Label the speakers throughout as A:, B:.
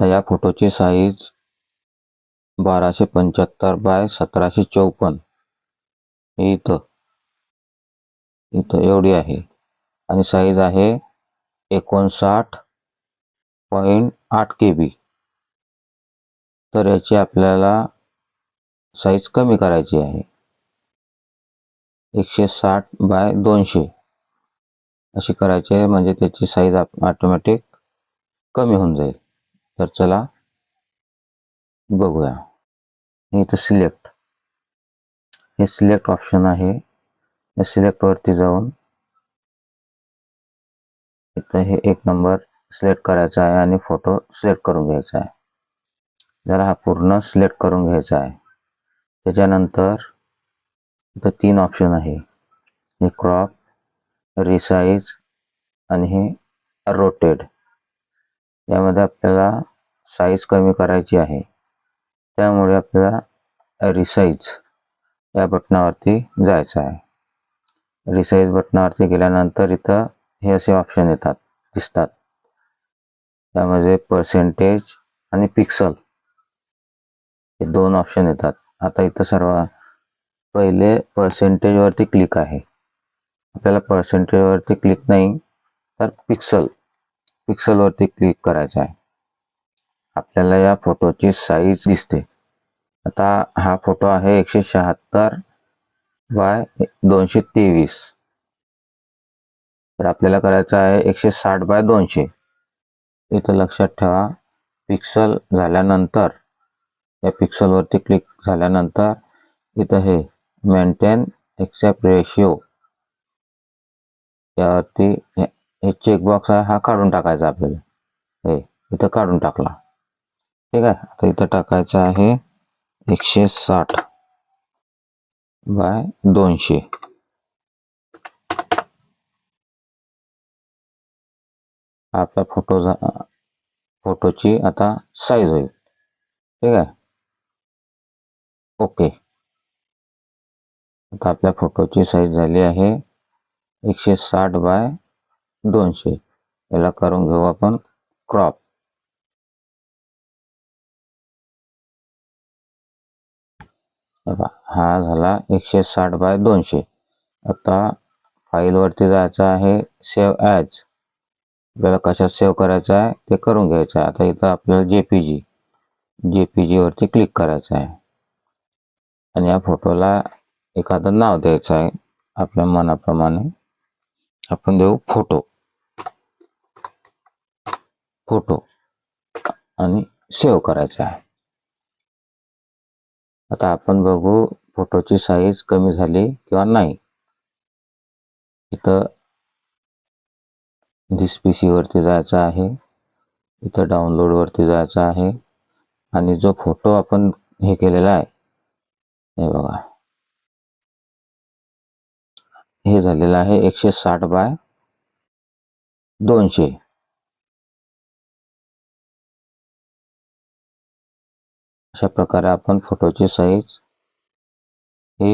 A: आता या फोटोची साईज बाराशे पंच्याहत्तर बाय सतराशे चौपन्न. इथं. इथं एवढी आहे. आणि साईज आहे एकोणसाठ पॉईंट आठ के बी तर याची आपल्याला साईज कमी करायची आहे. एकशे साठ बाय दोनशे. अशी करायची आहे म्हणजे त्याची साईज ऑटोमॅटिक कमी होऊन जाईल. तर चला बघूया. इथं सिलेक्ट हे सिलेक्ट ऑप्शन आहे. या सिलेक्ट वरती जाऊन इथं हे एक नंबर सिलेक्ट करायचा आहे आणि फोटो सिलेक्ट करून घ्यायचा आहे. जरा हा पूर्ण सिलेक्ट करून घ्यायचा आहे. त्याच्यानंतर इथं तीन ऑप्शन आहे. हे क्रॉप रिसाईज आणि हे रोटेड यामध्ये आपल्याला साईज कमी करायची आहे. त्यामुळे आपल्याला रिसाईज या बटनावरती जायचं आहे. रिसाईज बटनावरती गेल्यानंतर इथं हे असे ऑप्शन येतात दिसतात. त्यामध्ये पर्सेंटेज आणि पिक्सल हे दोन ऑप्शन येतात. आता इथं सर्व पहिले पर्सेंटेजवरती क्लिक आहे. आपल्याला पर्सेंटेजवरती क्लिक नाही तर पिक्सल पिक्सलवरती क्लिक करायचं आहे. आपल्याला या फोटोची साईज दिसते. आता हा फोटो आहे एकशे शहात्तर बाय दोनशे तेवीस. तर आपल्याला करायचं आहे एकशे साठ बाय दोनशे. इथं लक्षात ठेवा पिक्सल झाल्यानंतर या पिक्सलवरती क्लिक झाल्यानंतर इथं हे मेंटेन एक्सेप्ट रेशिओ यावरती हे हे चेकबॉक्स आहे हा काढून टाकायचा आपल्याला. हे इथं काढून टाकला. ठीक आहे. आता इथं टाकायचं आहे एकशे साठ बाय दोनशे. आपला फोटो फोटोची आता साईज होईल. ठीक आहे? ओके. आता आपल्या फोटोची साईज झाली आहे एकशे साठ बाय दोनशे. याला करून घेऊ आपण क्रॉप हा झाला एकशे साठ बाय दोनशे. आता फाईलवरती जायचं आहे सेव्ह ॲज आपल्याला कशात सेव्ह करायचं आहे ते करून घ्यायचं आहे. आता इथं आपल्याला J P G J P जीवरती click करायचं आहे. आणि या फोटोला एखादं नाव द्यायचं आहे आपल्या मनाप्रमाणे. आपण देऊ फोटो फोटो आणि सेव्ह करायचा आहे. आता आपण बघू फोटोची साईज कमी झाली किंवा नाही. इथं दिस पी सीवरती जायचं आहे. इथं डाउनलोडवरती जायचं आहे. आणि जो फोटो आपण हे केलेला आहे हे बघा. हे झालेलं आहे एकशे साठ बाय दोनशे. अशा प्रकारे आपण फोटोची साईज हे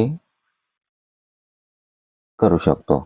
A: करू शकतो.